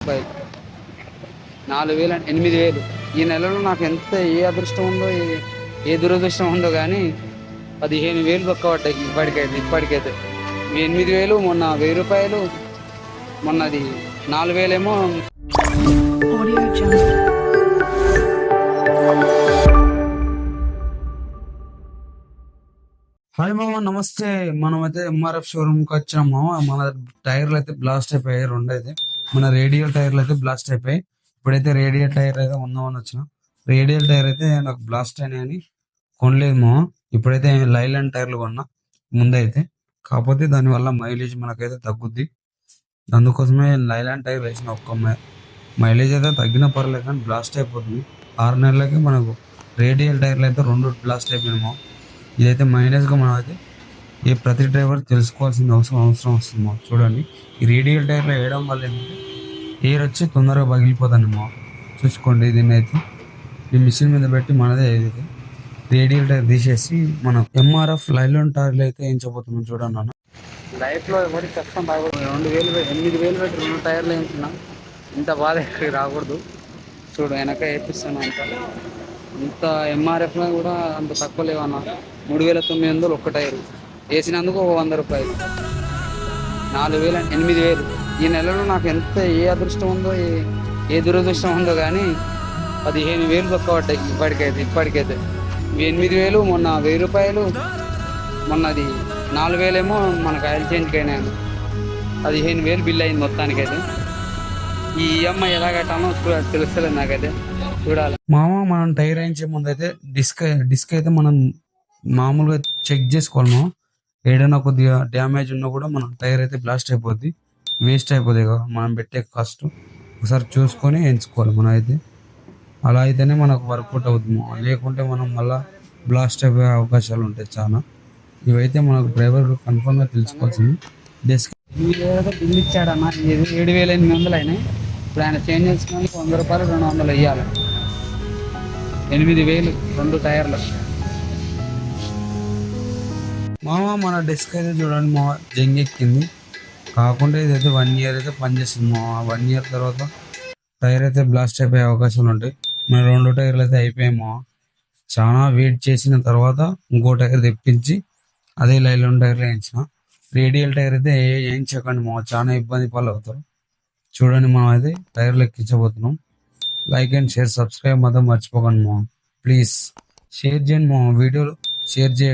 రూపాయలు నాలుగు వేలు అంటే ఎనిమిది వేలు ఈ నెలలో నాకు ఎంత ఏ అదృష్టం ఉందో ఏ- ఏ దురదృష్టం ఉందో కానీ పదిహేను వేలు పక్క పడ్డాయి ఇప్పటికైతే ఇప్పటికైతే. ఎనిమిది వేలు మొన్న వెయ్యి రూపాయలు మొన్నది నాలుగు వేలేమో. హాయ్ మామ నమస్తే. మనమైతే ఎంఆర్ఎఫ్ షోరూమ్కి వచ్చాం మామ. మన టైర్లు అయితే బ్లాస్ట్ అయిపోయాయి రెండు అయితే మన రేడియల్ టైర్లు అయితే బ్లాస్ట్ అయిపోయాయి. ఇప్పుడైతే రేడియల్ టైర్ అయితే ఉందామని వచ్చిన. రేడియల్ టైర్ అయితే నాకు బ్లాస్ట్ అయినాయని కొనలేదు ఇప్పుడైతే లైలాండ్ టైర్లు కొన్నా ముందైతే. కాకపోతే దానివల్ల మైలేజ్ మనకైతే తగ్గుద్ది. అందుకోసమే లైలాండ్ టైర్ వేసిన ఒక్క మైలేజ్ అయితే తగ్గిన పర్లేదు కానీ బ్లాస్ట్ అయిపోతుంది. ఆరు నెలలకి మనకు రేడియల్ టైర్లు అయితే రెండు బ్లాస్ట్ అయిపోయినాయి ఇదైతే మైనస్గా మనం అయితే ఏ ప్రతి డ్రైవర్ తెలుసుకోవాల్సిన అవసరం అవసరం వస్తుంది చూడండి. ఈ రేడియల్ టైర్లో వేయడం వల్ల ఏంటంటే ఎయిర్ వచ్చి తొందరగా పగిలిపోతుంది చూసుకోండి దీన్ని అయితే ఈ మిషన్ మీద పెట్టి మనదే ఇది రేడియల్ టైర్ తీసేసి మనం ఎంఆర్ఎఫ్ లైలాన్ టైర్లు అయితే వేయించబోతున్నాం చూడండి అన్న లైఫ్లో ఎవరి కష్టం రాకూడదు రెండు వేలు ఎనిమిది వేలు పెట్టి రెండు టైర్లు వేయించున్నా ఇంత బాధ ఎక్కడికి రాకూడదు. చూడు వెనక వేపిస్తాను అంత. ఇంత ఎంఆర్ఎఫ్లో కూడా అంత తక్కువ లేవన్న మూడు వేల తొమ్మిది వందలు ఒక్క టైరు. వేసినందుకు ఒక వంద రూపాయలు. నాలుగు వేల ఎనిమిది వేలు. ఈ నెలలో నాకు ఎంత ఏ అదృష్టం ఉందో ఏ ఏ దురదృష్టం ఉందో కానీ పదిహేను వేలు తక్కువ పడ్డాయి ఇప్పటికైతే ఇప్పటికైతే. ఎనిమిది వేలు మొన్న వెయ్యి రూపాయలు మొన్నది నాలుగు వేలేమో మనకు ఆయిల్ చేంజ్కి అయినాయి. పదిహేను వేలు బిల్ అయింది మొత్తానికైతే. ఈ ఈఎంఐ ఎలా కట్టాలో తెలుస్తలేదు నాకైతే. చూడాలి. మామ మనం టైర్ వేయించే ముందు అయితే డిస్క్ డిస్క్ అయితే మనం మామూలుగా చెక్ చేసుకోవాలి మామ ఏదైనా కొద్దిగా డ్యామేజ్ ఉన్నా కూడా మనం టైర్ అయితే బ్లాస్ట్ అయిపోద్ది. వేస్ట్ అయిపోద్ది కదా. మనం పెట్టే కాస్ట్ ఒకసారి చూసుకొని ఎంచుకోవాలి మనం అయితే. అలా అయితేనే మనకు వర్కౌట్ అవుతుంది. లేకుంటే మనం మళ్ళా బ్లాస్ట్ అయిపోయే అవకాశాలు ఉంటాయి చాలా. ఇవైతే మనకు డ్రైవర్ కన్ఫర్మ్గా తెలుసుకోవాల్సింది. డిస్క్ బిల్ ఇచ్చాడన్న. ఏడు వేల ఎనిమిది వందలు అయినాయి. ఇప్పుడు ఆయన చేంజ్ చేసుకుని వంద రూపాయలు రెండు వందలు ఇవ్వాలి ఎనిమిది వేలు రెండు టైర్లు. మామ మన డెస్క్ అయితే చూడండి మా జంగెక్కింది కాకుండా ఇదైతే వన్ ఇయర్ అయితే పనిచేస్తుంది వన్ ఇయర్ తర్వాత టైర్ అయితే బ్లాస్ట్ అయిపోయే అవకాశాలు ఉంటాయి. మన రెండు టైర్లు అయితే అయిపోయామో చాలా వెయిట్ చేసిన తర్వాత ఇంకో టైర్ తెప్పించి అదే లైలాన్ టైర్లు వేయించిన. రేడియల్ టైర్ అయితే వేయించకండి మా. చాలా ఇబ్బంది పాలు అవుతారు చూడండి మనం అయితే టైర్లు ఎక్కించబోతున్నాం. లైక్ అండ్ షేర్ సబ్స్క్రైబ్ మాత్రం మర్చిపోకండి మా. ప్లీజ్ షేర్ చేయండి మా. వీడియోలు షేర్ చేయండి.